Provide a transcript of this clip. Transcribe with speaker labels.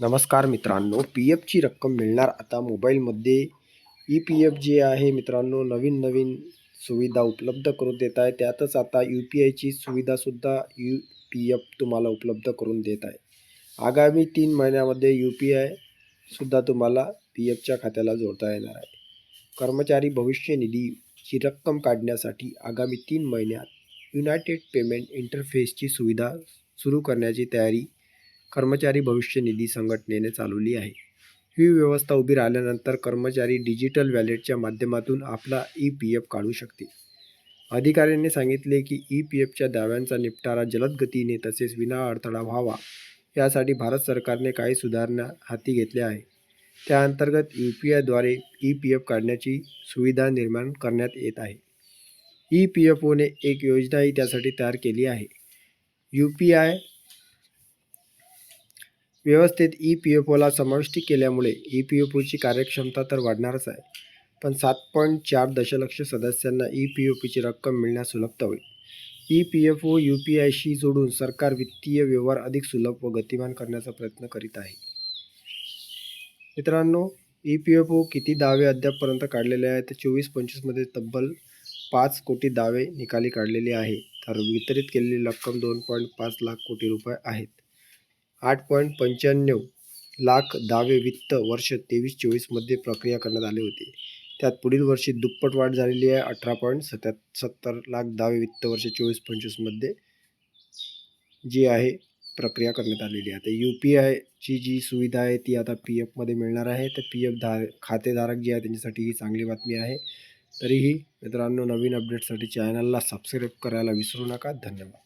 Speaker 1: नमस्कार मित्रांनो पी एफची रक्कम मिळणार आता मोबाईलमध्ये. ई पी एफ जे आहे मित्रांनो नवीन नवीन सुविधा उपलब्ध करून देत आहे. त्यातच आता यू पी आयची सुविधासुद्धा यू पी एफ तुम्हाला उपलब्ध करून देत आहे. आगामी तीन महिन्यामध्ये यू पी आयसुद्धा तुम्हाला पी एफच्या खात्याला जोडता येणार आहे. कर्मचारी भविष्य निधीची रक्कम काढण्यासाठी आगामी तीन महिन्यात युनायटेड पेमेंट इंटरफेसची सुविधा सुरू करण्याची तयारी कर्मचारी भविष्य निधी संघटनेने चालवली आहे. ही व्यवस्था उभी राहिल्यानंतर कर्मचारी डिजिटल वॅलेटच्या माध्यमातून आपला ई पी एफ काढू शकते अधिकाऱ्यांनी सांगितले की ई पी एफच्या दाव्यांचा निपटारा जलद गतीने तसेच विना अडथळा व्हावा यासाठी भारत सरकारने काही सुधारणा हाती घेतल्या आहे त्या अंतर्गत यू पी आयद्वारे ई पी एफ काढण्याची सुविधा निर्माण करण्यात येत आहे. ई पी एफ ओने एक योजनाही त्यासाठी तयार केली आहे. यू पी आय व्यवस्थेत ई पी एफ ओला समाविष्ट केल्यामुळे ई पी एफ ओची कार्यक्षमता तर वाढणारच आहे पण सात पॉईंट चार दशलक्ष सदस्यांना ई पी एफ ओची रक्कम मिळण्यास सुलभता होईल. E P F O U P आयशी जोडून सरकार वित्तीय व्यवहार अधिक सुलभ व गतिमान करण्याचा प्रयत्न करीत आहे. मित्रांनो ई पी एफ ओ किती दावे अद्यापपर्यंत काढलेले आहेत? तर चोवीस पंचवीसमध्ये तब्बल पाच कोटी दावे निकाली काढलेले आहे तर वितरित केलेली रक्कम दोन पॉईंट पाच लाख कोटी रुपये आहेत. आठ पॉईंट पंच्याण्णव लाख दावे वित्त वर्ष तेवीस चोवीसमध्ये प्रक्रिया करण्यात आले होते. त्यात पुढील वर्षी दुप्पट वाढ झालेली आहे. अठरा पॉईंट सत्या सत्तर लाख दावे वित्त वर्ष चोवीस पंचवीसमध्ये जी आहे प्रक्रिया करण्यात आलेली आहे. आता यू पी आयची जी सुविधा आहे ती आता पी एफमध्ये मिळणार आहे. तर पी एफ धा खातेधारक जे आहे त्यांच्यासाठी ही चांगली बातमी आहे. तरीही मित्रांनो नवीन अपडेटसाठी चॅनलला सबस्क्राईब करायला विसरू नका. धन्यवाद.